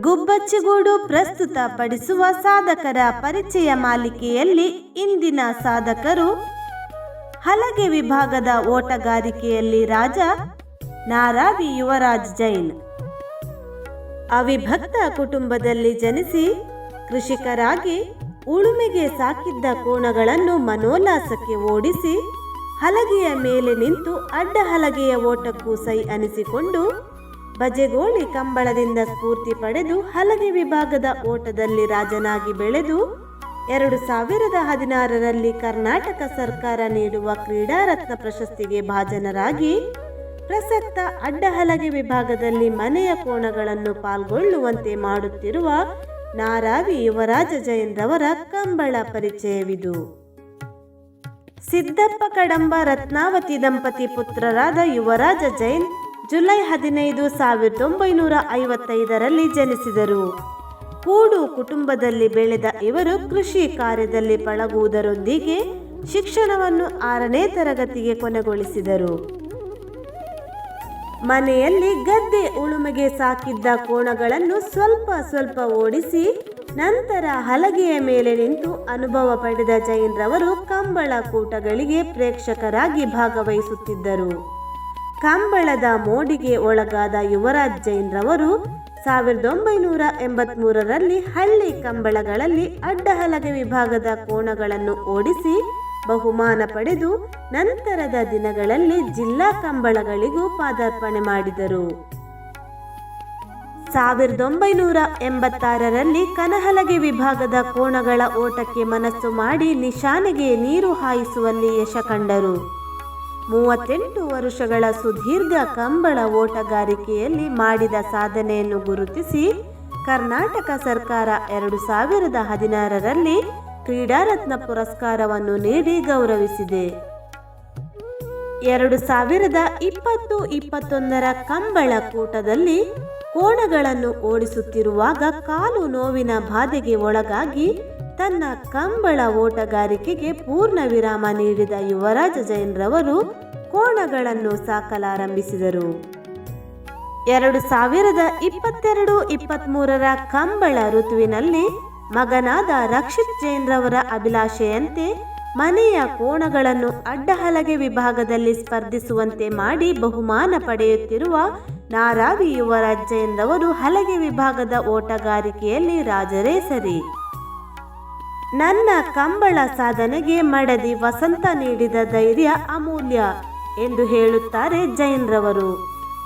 ಗುಬ್ಬಚ್ಚಿಗೂಡು ಪ್ರಸ್ತುತ ಪಡಿಸುವ ಸಾಧಕರ ಪರಿಚಯ ಮಾಲಿಕೆಯಲ್ಲಿ ಇಂದಿನ ಸಾಧಕರು ಹಲಗೆ ವಿಭಾಗದ ಓಟಗಾರಿಕೆಯಲ್ಲಿ ರಾಜ ನಾರಾವಿ ಯುವರಾಜ್ ಜೈನ್. ಅವಿಭಕ್ತ ಕುಟುಂಬದಲ್ಲಿ ಜನಿಸಿ ಕೃಷಿಕರಾಗಿ ಉಳುಮೆಗೆ ಸಾಕಿದ್ದ ಕೋಣಗಳನ್ನು ಮನೋಲ್ಲಾಸಕ್ಕೆ ಓಡಿಸಿ ಹಲಗೆಯ ಮೇಲೆ ನಿಂತು ಅಡ್ಡ ಹಲಗೆಯ ಓಟಕ್ಕೂ ಸೈ ಅನಿಸಿಕೊಂಡು ಬಜೆಗೋಳಿ ಕಂಬಳದಿಂದ ಸ್ಫೂರ್ತಿ ಪಡೆದು ಹಲಗೆ ವಿಭಾಗದ ಓಟದಲ್ಲಿ ರಾಜನಾಗಿ ಬೆಳೆದು ಎರಡು ಸಾವಿರದ ಹದಿನಾರರಲ್ಲಿ ಕರ್ನಾಟಕ ಸರ್ಕಾರ ನೀಡುವ ಕ್ರೀಡಾರತ್ನ ಪ್ರಶಸ್ತಿಗೆ ಭಾಜನರಾಗಿ ಪ್ರಸಕ್ತ ಅಡ್ಡಹಲಗೆ ವಿಭಾಗದಲ್ಲಿ ಮನೆಯ ಕೋಣಗಳನ್ನು ಪಾಲ್ಗೊಳ್ಳುವಂತೆ ಮಾಡುತ್ತಿರುವ ನಾರಾವಿ ಯುವರಾಜ ಜೈನ್ರವರ ಕಂಬಳ ಪರಿಚಯವಿದು. ಸಿದ್ದಪ್ಪ ಕಡಂಬ, ರತ್ನಾವತಿ ದಂಪತಿ ಪುತ್ರರಾದ ಯುವರಾಜ ಜೈನ್ ಜುಲೈ ಹದಿನೈದು ಸಾವಿರದ ಒಂಬೈನೂರ ಐವತ್ತೈದರಲ್ಲಿ ಜನಿಸಿದರು. ಕೂಡು ಕುಟುಂಬದಲ್ಲಿ ಬೆಳೆದ ಇವರು ಕೃಷಿ ಕಾರ್ಯದಲ್ಲಿ ಪಳಗುವುದರೊಂದಿಗೆ ಶಿಕ್ಷಣವನ್ನು ಆರನೇ ತರಗತಿಗೆ ಕೊನೆಗೊಳಿಸಿದರು. ಮನೆಯಲ್ಲಿ ಗದ್ದೆ ಉಳುಮೆಗೆ ಸಾಕಿದ್ದ ಕೋಣಗಳನ್ನು ಸ್ವಲ್ಪ ಸ್ವಲ್ಪ ಓಡಿಸಿ ನಂತರ ಹಲಗೆಯ ಮೇಲೆ ನಿಂತು ಅನುಭವ ಪಡೆದ ಜೈನ್ ರವರು ಕಂಬಳ ಕೂಟಗಳಿಗೆ ಪ್ರೇಕ್ಷಕರಾಗಿ ಭಾಗವಹಿಸುತ್ತಿದ್ದರು. ಕಂಬಳದ ಮೋಡಿಗೆ ಒಳಗಾದ ಯುವರಾಜ್ ಜೈನ್ ರವರು ಸಾವಿರದ ಒಂಬೈನೂರ ಎಂಬತ್ಮೂರರಲ್ಲಿ ಹಳ್ಳಿ ಕಂಬಳಗಳಲ್ಲಿ ಅಡ್ಡ ಹಲಗೆ ವಿಭಾಗದ ಕೋಣಗಳನ್ನು ಓಡಿಸಿ ಬಹುಮಾನ ಪಡೆದು ನಂತರದ ದಿನಗಳಲ್ಲಿ ಜಿಲ್ಲಾ ಕಂಬಳಗಳಿಗೂ ಪಾದಾರ್ಪಣೆ ಮಾಡಿದರು. ಸಾವಿರದ ಒಂಬೈನೂರ ಎಂಬತ್ತಾರರಲ್ಲಿ ಕನಹಲಗೆ ವಿಭಾಗದ ಕೋಣಗಳ ಓಟಕ್ಕೆ ಮನಸ್ಸು ಮಾಡಿ ನಿಶಾನೆಗೆ ನೀರು ಹಾಯಿಸುವಲ್ಲಿ ಯಶ ಕಂಡರು. ಮೂವತ್ತೆಂಟು ವರುಷಗಳ ಸುದೀರ್ಘ ಕಂಬಳ ಓಟಗಾರಿಕೆಯಲ್ಲಿ ಮಾಡಿದ ಸಾಧನೆಯನ್ನು ಗುರುತಿಸಿ ಕರ್ನಾಟಕ ಸರ್ಕಾರ ಎರಡು ಸಾವಿರದ ಹದಿನಾರರಲ್ಲಿ ಕ್ರೀಡಾರತ್ನ ಪುರಸ್ಕಾರವನ್ನು ನೀಡಿ ಗೌರವಿಸಿದೆ. ಎರಡು ಸಾವಿರದ ಇಪ್ಪತ್ತು ಇಪ್ಪತ್ತೊಂದರ ಕಂಬಳ ಕೂಟದಲ್ಲಿ ಕೋಣಗಳನ್ನು ಓಡಿಸುತ್ತಿರುವಾಗ ಕಾಲು ನೋವಿನ ಬಾಧೆಗೆ ಒಳಗಾಗಿ ತನ್ನ ಕಂಬಳ ಓಟಗಾರಿಕೆಗೆ ಪೂರ್ಣ ವಿರಾಮ ನೀಡಿದ ಯುವರಾಜ ಜೈನ್ರವರು ಕೋಣಗಳನ್ನು ಸಾಕಲಾರಂಭಿಸಿದರು. ಎರಡು ಸಾವಿರದ ಇಪ್ಪತ್ತೆರಡು ಇಪ್ಪತ್ತ್ಮೂರರ ಕಂಬಳ ಋತುವಿನಲ್ಲಿ ಮಗನಾದ ರಕ್ಷಿತ್ ಜೈನ್ರವರ ಅಭಿಲಾಷೆಯಂತೆ ಮನೆಯ ಕೋಣಗಳನ್ನು ಅಡ್ಡಹಲಗೆ ವಿಭಾಗದಲ್ಲಿ ಸ್ಪರ್ಧಿಸುವಂತೆ ಮಾಡಿ ಬಹುಮಾನ ಪಡೆಯುತ್ತಿರುವ ನಾರಾವಿ ಯುವರಾಜ್ ರವರು ಹಲಗೆ ವಿಭಾಗದ ಓಟಗಾರಿಕೆಯಲ್ಲಿ ರಾಜರೇ ಸರಿ ನನ್ನ ಕಂಬಳ ಸಾಧನೆಗೆ ಮಡದಿ ವಸಂತ ನೀಡಿದ ಧೈರ್ಯ ಅಮೂಲ್ಯ ಎಂದು ಹೇಳುತ್ತಾರೆ ಜೈನ್ ರವರು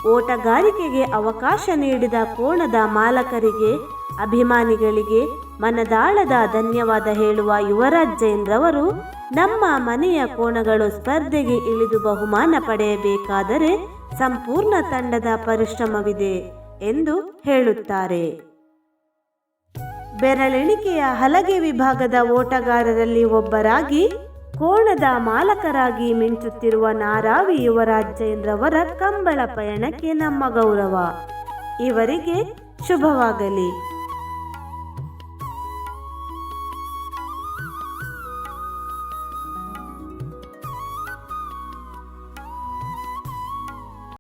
ಓಟಗಾರಿಕೆಗೆ ಅವಕಾಶ ನೀಡಿದ ಕೋಣದ ಮಾಲಕರಿಗೆ ಅಭಿಮಾನಿಗಳಿಗೆ ಮನದಾಳದ ಧನ್ಯವಾದ ಹೇಳುವ ಯುವರಾಜ್ ಜೈನ್ರವರು ನಮ್ಮ ಮನೆಯ ಕೋಣಗಳು ಸ್ಪರ್ಧೆಗೆ ಇಳಿದು ಬಹುಮಾನ ಪಡೆಯಬೇಕಾದರೆ ಸಂಪೂರ್ಣ ತಂಡದ ಪರಿಶ್ರಮವಿದೆ ಎಂದು ಹೇಳುತ್ತಾರೆ. ಬೆರಳೆಣಿಕೆಯ ಹಲಗೆ ವಿಭಾಗದ ಓಟಗಾರರಲ್ಲಿ ಒಬ್ಬರಾಗಿ ಕೋಣದ ಮಾಲಕರಾಗಿ ಮಿಂಚುತ್ತಿರುವ ನಾರಾವಿ ಯುವರಾಜ್ ಜೈನ್ರವರ ಕಂಬಳ ಪಯಣಕ್ಕೆ ನಮ್ಮ ಗೌರವ. ಇವರಿಗೆ ಶುಭವಾಗಲಿ.